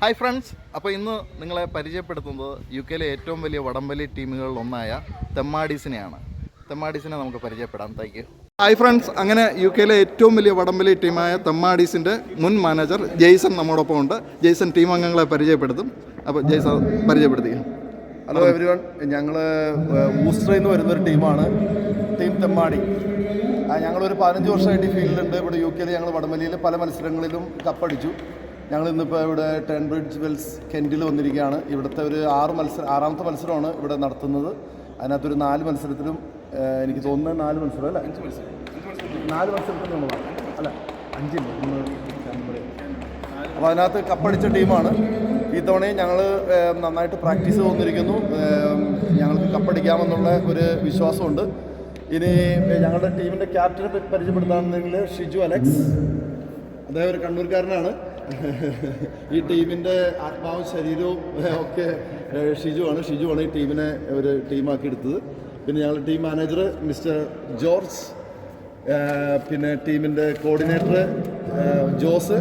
Hi friends അപ്പോൾ ഇന്ന് നിങ്ങളെ പരിചയപ്പെടുത്തുന്നത് യു കെയിലെ ഏറ്റവും വലിയ വടംവലി ടീമുകളിൽ ഒന്നായ തെമ്മാഡീസിനെയാണ് തെമ്മാഡീസിനെ നമുക്ക് പരിചയപ്പെടാം. താങ്ക് യു ഹായ് ഫ്രണ്ട്സ് അങ്ങനെ യു കെയിലെ ഏറ്റവും വലിയ വടംവലി ടീമായ തെമ്മാഡീസിന്റെ മുൻ മാനേജർ ജെയ്സൺ നമ്മോടൊപ്പം ഉണ്ട്. ജെയ്സൺ ടീം അംഗങ്ങളെ പരിചയപ്പെടുത്തും. അപ്പോൾ ജെയ്സൺ പരിചയപ്പെടുത്തുക ഹലോ എവരി വൺ ഞങ്ങൾ ഊസ്റ്ററിൽ നിന്ന് വരുന്നൊരു ടീമാണ്. ടീം തെമ്മാടി. ഞങ്ങളൊരു പതിനഞ്ച് വർഷമായിട്ട് ഈ ഫീൽഡിലുണ്ട്. ഇവിടെ യു കെയിൽ ഞങ്ങൾ വടംവലിയിൽ പല മത്സരങ്ങളിലും കപ്പടിച്ചു. ഞങ്ങൾ ഇന്നിപ്പോൾ ഇവിടെ ടെൻ ബ്രിഡ്ജ് വെൽസ് കെന്റിൽ വന്നിരിക്കുകയാണ്. ഇവിടുത്തെ ഒരു ആറ് മത്സരം ആറാമത്തെ മത്സരമാണ് ഇവിടെ നടത്തുന്നത്. അതിനകത്തൊരു നാല് മത്സരത്തിലും എനിക്ക് തോന്നുന്നത് നാല് മത്സരം അല്ലേ? അഞ്ച് മത്സരം. നാല് മത്സരത്തിൽ നമ്മളാണ് അല്ല അഞ്ചില്ല ഒന്ന് അപ്പോൾ അതിനകത്ത് കപ്പടിച്ച ടീമാണ്. ഈ തവണയും ഞങ്ങൾ നന്നായിട്ട് പ്രാക്ടീസ് തോന്നിരിക്കുന്നു. ഞങ്ങൾക്ക് കപ്പടിക്കാമെന്നുള്ള ഒരു വിശ്വാസമുണ്ട്. ഇനി ഞങ്ങളുടെ ടീമിന്റെ ക്യാപ്റ്റനെ പരിചയപ്പെടുത്താമെന്നുണ്ടെങ്കിൽ പരിചയപ്പെടുത്താണെന്നെങ്കിൽ ഷിജു അലക്സ്. അദ്ദേഹം ഒരു കണ്ണൂർക്കാരനാണ്. ഈ ടീമിന്റെ ആത്മാവും ശരീരവും ഒക്കെ ഷിജുവാണ്. ഷിജുവാണ് ഈ ടീമിനെ ഒരു ടീമാക്കി എടുത്തത്. പിന്നെ ഞങ്ങൾ ടീം മാനേജർ മിസ്റ്റർ ജോർജ് പിന്നെ ടീമിന്റെ കോർഡിനേറ്റർ ജോസ്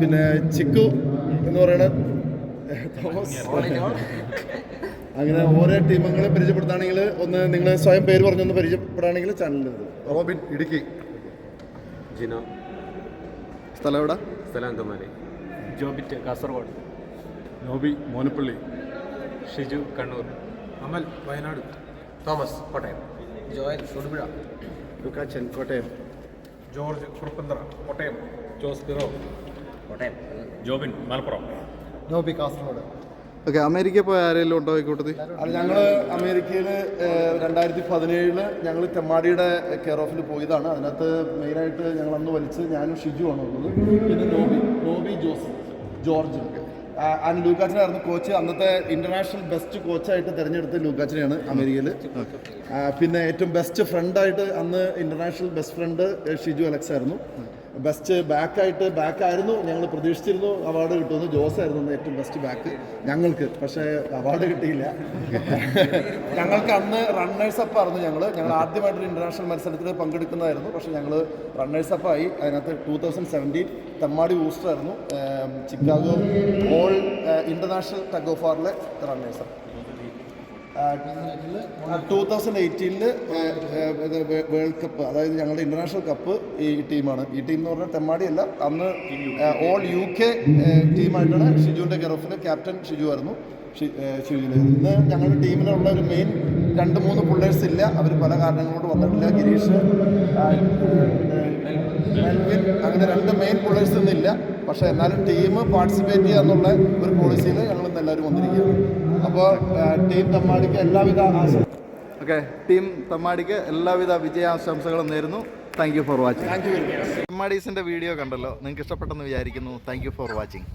പിന്നെ ചിക്കു എന്ന് പറയുന്ന തോമസ്. അങ്ങനെ ഓരോ ടീമുകളെ പരിചയപ്പെടുത്താണെങ്കിൽ ഒന്ന് നിങ്ങൾ സ്വയം പേര് പറഞ്ഞൊന്ന് പരിചയപ്പെടുകയാണെങ്കിൽ ചാനലിൽ റോബിൻ ഇടുക്കി. ജിനോ. സ്ഥലം എവിടെ? സ്ഥലം Angamaly Jobit Kasaragod. Noby Monappally. Shiju Kannur. Amal Wayanad. Thomas Kottayam. Joel Thodupuzha. Lukachan Kottayam. George Kuruppanthara Kottayam. Jose Piro Kottayam. Jobin Malappuram. Noby Kasaragod. Okay America പോയ ആരെങ്കിലും ഉണ്ടോ ഈ അത് ഞങ്ങൾ അമേരിക്കയിൽ രണ്ടായിരത്തി പതിനേഴിൽ ഞങ്ങൾ തെമ്മാടിയുടെ കെയർ ഓഫിൽ പോയതാണ്. അതിനകത്ത് മെയിനായിട്ട് ഞങ്ങൾ അന്ന് വലിച്ച് ഞാനും ഷിജുവാണ് ഉള്ളത്. പിന്നെ നോബി നോബി ജോസ് ജോർജ്. ആൻഡ് ലൂക്കാച്ചനായിരുന്നു കോച്ച്. അന്നത്തെ ഇന്റർനാഷണൽ ബെസ്റ്റ് കോച്ചായിട്ട് തിരഞ്ഞെടുത്ത ലൂക്കാച്ചനെയാണ് അമേരിക്കയിൽ പിന്നെ ഏറ്റവും ബെസ്റ്റ് ഫ്രണ്ടായിട്ട് അന്ന് international best friend Shiju Alex ആയിരുന്നു. ബെസ്റ്റ് ബാക്കായിട്ട് ബാക്കായിരുന്നു ഞങ്ങൾ പ്രതീക്ഷിച്ചിരുന്നു അവാർഡ് കിട്ടുമെന്ന്. ജോസ് ആയിരുന്നു ഏറ്റവും ബെസ്റ്റ് ബാക്ക് ഞങ്ങൾക്ക്. പക്ഷേ അവാർഡ് കിട്ടിയില്ല. ഞങ്ങൾക്ക് അന്ന് റണ്ണേഴ്സ് അപ്പ് ആയിരുന്നു ഞങ്ങൾ ഞങ്ങൾ ആദ്യമായിട്ടൊരു ഇന്റർനാഷണൽ മത്സരത്തിൽ പങ്കെടുക്കുന്നതായിരുന്നു. പക്ഷേ ഞങ്ങൾ റണ്ണേഴ്സ് അപ്പ് ആയി. അതിനകത്ത് two thousand seventeen Themmadi booster ആയിരുന്നു. Chicago all international tug of വാറിലെ runners up two thousand എയ്റ്റീനിൽ വേൾഡ് കപ്പ് അതായത് ഞങ്ങളുടെ ഇന്റർനാഷണൽ കപ്പ് ഈ ടീമാണ്. ഈ ടീം എന്ന് പറഞ്ഞാൽ തെമ്മാടിയല്ല അന്ന് ഓൾ യു കെ ടീമായിട്ടാണ് ഷിജുവിന്റെ കെറോഫിൽ ക്യാപ്റ്റൻ ഷിജു ആയിരുന്നു. ഷിജുവിന്. ഇന്ന് ഞങ്ങളുടെ ടീമിലുള്ള ഒരു മെയിൻ രണ്ട് മൂന്ന് പിള്ളേഴ്സ് ഇല്ല. അവർ പല കാരണങ്ങളോട് വന്നിട്ടില്ല. ഗിരീഷ് അങ്ങനെ രണ്ട് മെയിൻ പിള്ളേഴ്സ് ഇന്നില്ല. പക്ഷേ എന്നാലും ടീം പാർട്ടിസിപ്പേറ്റ് ചെയ്യുക എന്നുള്ള ഒരു പോളിസിയിൽ ഞങ്ങൾ ഇന്ന് എല്ലാവരും വന്നിരിക്കുകയാണ്. അപ്പോൾ ടീം തമ്മാടിക്ക് എല്ലാവിധ ഓക്കെ ടീം തമ്മാടിക്ക് എല്ലാവിധ വിജയാശംസകളും നേരുന്നു. താങ്ക് യു ഫോർ വാച്ചിങ് തമ്മാടീസിന്റെ വെരി മച്ച് തെമ്മാഡീസിന്റെ വീഡിയോ കണ്ടല്ലോ. നിങ്ങൾക്ക് ഇഷ്ടപ്പെട്ടെന്ന് വിചാരിക്കുന്നു. Thank you for watching